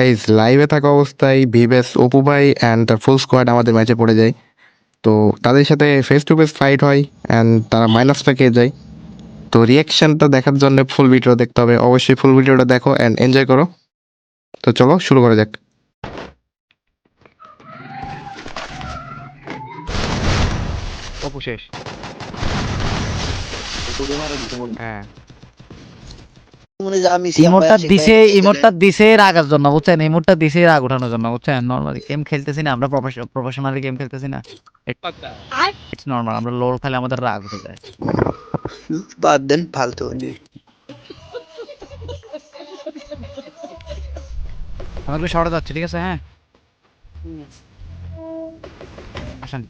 Guys লাইভে থাকা অবস্থায় ভিভেস অপু ভাই অ্যান্ড তার ফুল স্কোয়াড আমাদের ম্যাচে পড়ে যায়। তো তাদের সাথে ফেস টু ফেস ফাইট হয় অ্যান্ড তারা মাইনাসটা খেয়ে যায়। তো রিয়াকশনটা দেখার জন্য ফুল ভিডিও দেখতে হবে। অবশ্যই ফুল ভিডিওটা দেখো অ্যান্ড এনজয় করো। তো চলো শুরু করা যাক। অপু শেষ। হ্যাঁ। ইমোটটা দিছে ইমোটটা দিছে রাগার জন্য বুঝছেন? ইমোটটা দিছে রাগ ওঠানোর জন্য বুঝছেন? নরমালি গেম খেলতেছি না আমরা প্রফেশনালি গেম খেলতেছি না। ইটস নরমাল আমরা লোল খেলে আমাদের রাগ উঠে যায়। বাদ দেন ফালতু শহরে যাচ্ছি ঠিক আছে? হ্যাঁ? আসেন।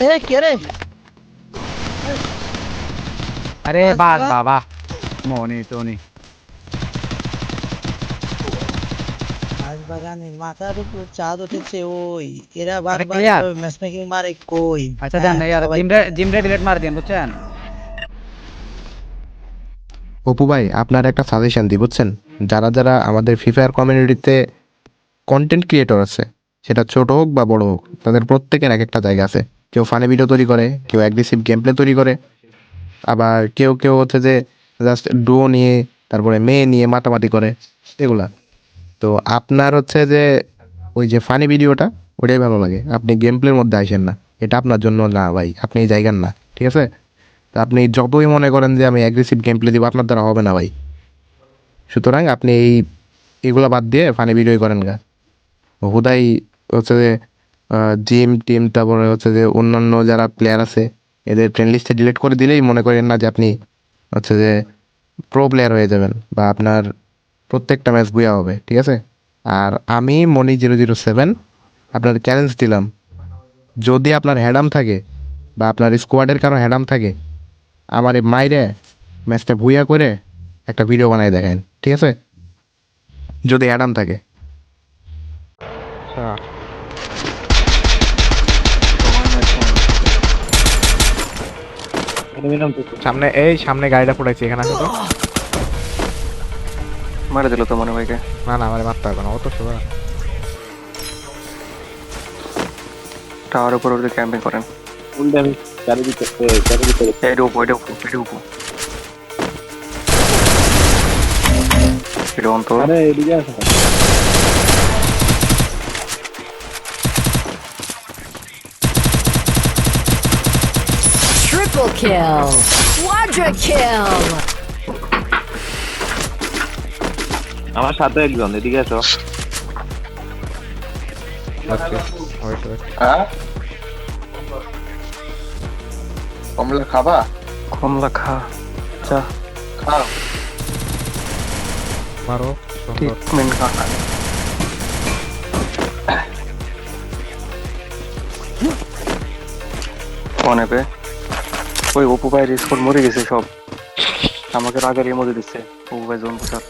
এ কে রে? আরে বাস বাবা। মনি টনি। আজ বাগানে মাথার উপর চাঁদ উঠেছে ওই। এরা বারবার? ম্যাচ মেকিং মারে কই? আচ্ছা দেন ইয়ার জিমরে জিমরে ডিলিট মার দিন বুঝছেন? অপু ভাই আপনার একটা সাজেশন দিই বুঝছেন? যারা যারা আমাদের ফ্রি ফায়ার কমিউনিটিতে কন্টেন্ট ক্রিয়েটর আছে সেটা ছোট হোক বা বড় হোক তাদের প্রত্যেকের এক একটা জায়গা আছে। কেউ ফানি ভিডিও তৈরি করে, কেউ অ্যাগ্রেসিভ গেম প্লে তৈরি করে, আবার কেউ কেউ হচ্ছে যে জাস্ট ডুও নিয়ে, তারপরে মেয়ে নিয়ে মাতামাতি করে, এগুলা। তো আপনার হচ্ছে যে ওই যে ফানি ভিডিওটা ওটাই ভালো লাগে। আপনি গেম প্লের মধ্যে আসেন না। এটা আপনার জন্য না ভাই, আপনি এই জায়গার না, ঠিক আছে? তো আপনি যতই মনে করেন যে আমি অ্যাগ্রেসিভ গেম প্লে দিব, আপনার দ্বারা হবে না ভাই। সুতরাং আপনি এই, এগুলো বাদ দিয়ে ফানি ভিডিওই করেন গা। হুদাই হচ্ছে যে জিম টিম তারপরে হচ্ছে যে অন্যান্য যারা প্লেয়ার আছে, এদের ফ্রেন্ড লিস্টে ডিলিট করে দিলেই মনে করেন না যে আপনি হচ্ছে যে প্রো প্লেয়ার হয়ে যাবেন বা আপনার প্রত্যেকটা ম্যাচ বুয়া হবে, ঠিক আছে? আর আমি মনি জিরো জিরো সেভেন আপনার চ্যালেঞ্জ দিলাম। যদি আপনার হ্যাডাম থাকে বা আপনার স্কোয়াডের কারও হ্যাডাম থাকে, আমার এই মাইরে ম্যাচটা ভুইয়া করে একটা ভিডিও বানাই দেখেন ঠিক আছে? যদি অ্যাডাম থাকে। আচ্ছা। সামনে এই সামনে গাড়িটা পড়েছে এখানে আসো তো। মারা দিল তো মনে ভাইকে না না আমার মারতে হবে না অত সোজা। টাওয়ার উপর ওদের ক্যাম্পিং করেন। এটা উপো এটা উপো এটা Triple kill! Quadra kill! আমার সাথে একজন এদিকে আছো ওয়েট হ্যাঁ? কমলা খাবা? কমলা খা যা। খাও। মারো ট্রিটমেন্ট খা মনে পে ওই অপু ভাইয়ের স্কোর মরে গেছে সব। আমাকে রাগের মধ্যে দিচ্ছে, অপু ভাই জোন পোশাক